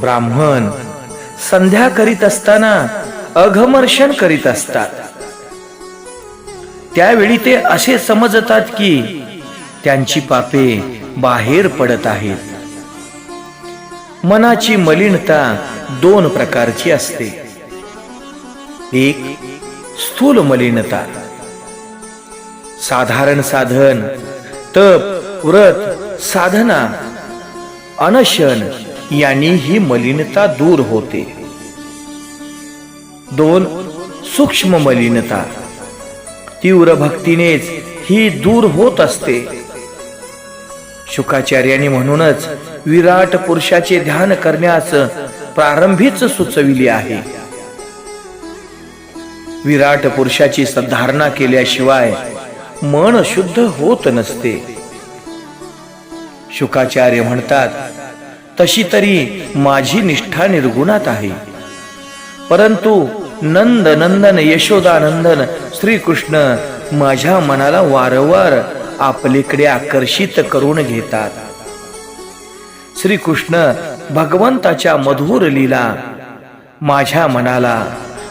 ब्राह्मण संध्या करीत असताना अघमर्षण करीत असतात. त्यावेळी ते असे समजतात की त्यांची पापे बाहेर पडत आहेत. मनाची मलिनता दोन प्रकारची असते. एक स्थूल मलिनता. साधारण साधन तप व्रत साधना अनशन यांनी ही मलिनता दूर होते. दोन सूक्ष्म मलिनता. तीव्र भक्तीनेच ही दूर होत असते. शुकाचार्याने म्हणूनच विराट पुरुषाचे ध्यान करण्यास प्रारंभीच सुचविले आहे. विराट पुरुषाची सद्धारणा केल्याशिवाय मन शुद्ध होत नसते. शुकाचार्य म्हणतात तशी तरी माझी निष्ठा निर्गुणात आहे. परंतु नंद नंदन यशोदानंदन श्रीकृष्ण माझ्या मनाला वारंवार आपलीकडे आकर्षित करून घेतात. श्रीकृष्ण भगवंताच्या मधुर लीला माझ्या मनाला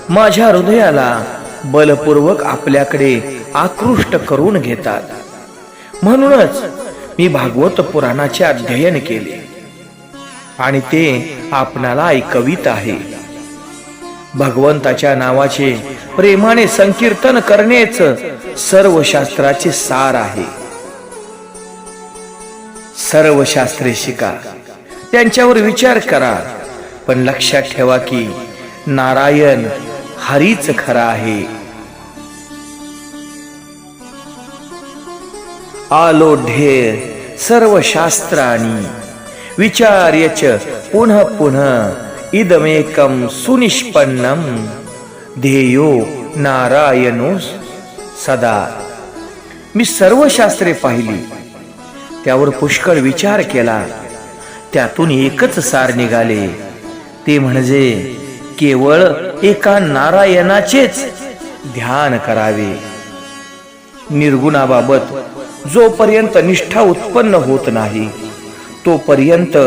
माझ्या हृदयाला बलपूर्वक आपल्याकडे आकृष्ट करून घेतात. म्हणूनच मी भागवत पुराणाचे अध्ययन केले. आणि ते आपणाला ऐकवीत आहे. भगवंताच्या नावाचे प्रेमाने संकीर्तन करणेच सर्व शास्त्राचे सार आहे. सर्व शास्त्रे शिका त्यांच्यावर विचार करा पण लक्षात ठेवा की नारायण हरीच खरा आहे. आलो ढेर सर्व शास्त्राणी विचार्यच पुनः पुनः इदमेकम सुनिष्पन्नम. ध्येयो नारायणो सदा. मी सर्व शास्त्रे पाहिली. त्यावर पुष्कळ विचार केला. त्यातून एकच सार निघाले. ते म्हणजे केवळ एका नारायणाचेच ध्यान करावे. निर्गुणाबाबत जोपर्यंत निष्ठा उत्पन्न होत नाही तोपर्यंत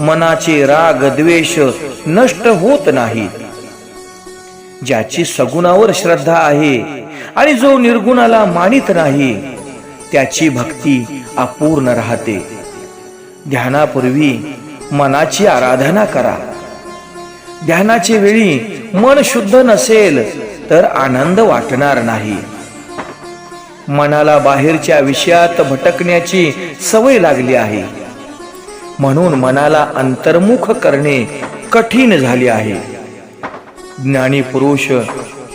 मनाचे राग द्वेष नष्ट होत नाही ज्याची सगुणावर श्रद्धा आहे आणि जो निर्गुणाला मानित नाही त्याची भक्ती अपूर्ण राहते. ध्यानापूर्वी मनाची आराधना करा. ध्यानाचे वेळी मन शुद्ध नसेल तर आनंद वाटणार नाही. मनाला बाहेरच्या विषयात भटकण्याची सवय लागली आहे. म्हणून मनाला अंतर्मुख करणे कठीण झाले आहे. ज्ञानी पुरुष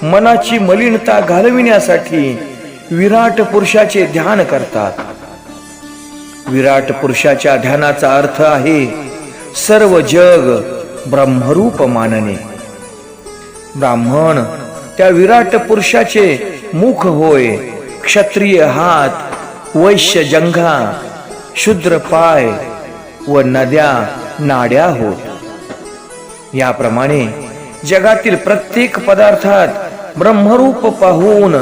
मनाची मलिनता घालविण्यासाठी विराट पुरुषाचे ध्यान करतात. विराट पुरुषाच्या ध्यानाचा अर्थ आहे सर्व जग ब्रह्मरूप मानणे. ब्राह्मण त्या विराट पुरुषाचे मुख होय क्षत्रिय हात वैश्य जंघा शूद्र पाय व नद्या नाड्या होत. याप्रमाणे जगातील प्रत्येक पदार्थात ब्रह्मरूप पाहून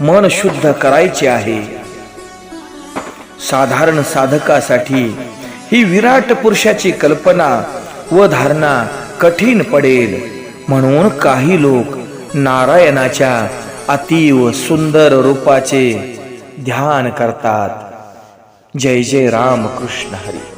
मन शुद्ध करायचे आहे. साधारण साधकासाठी ही विराट पुरुषाची कल्पना व धारणा कठीण पडेल. म्हणून काही लोक नारायणाच्या अतीव सुंदर रूपाचे ध्यान करतात. जय जय राम कृष्ण हरी.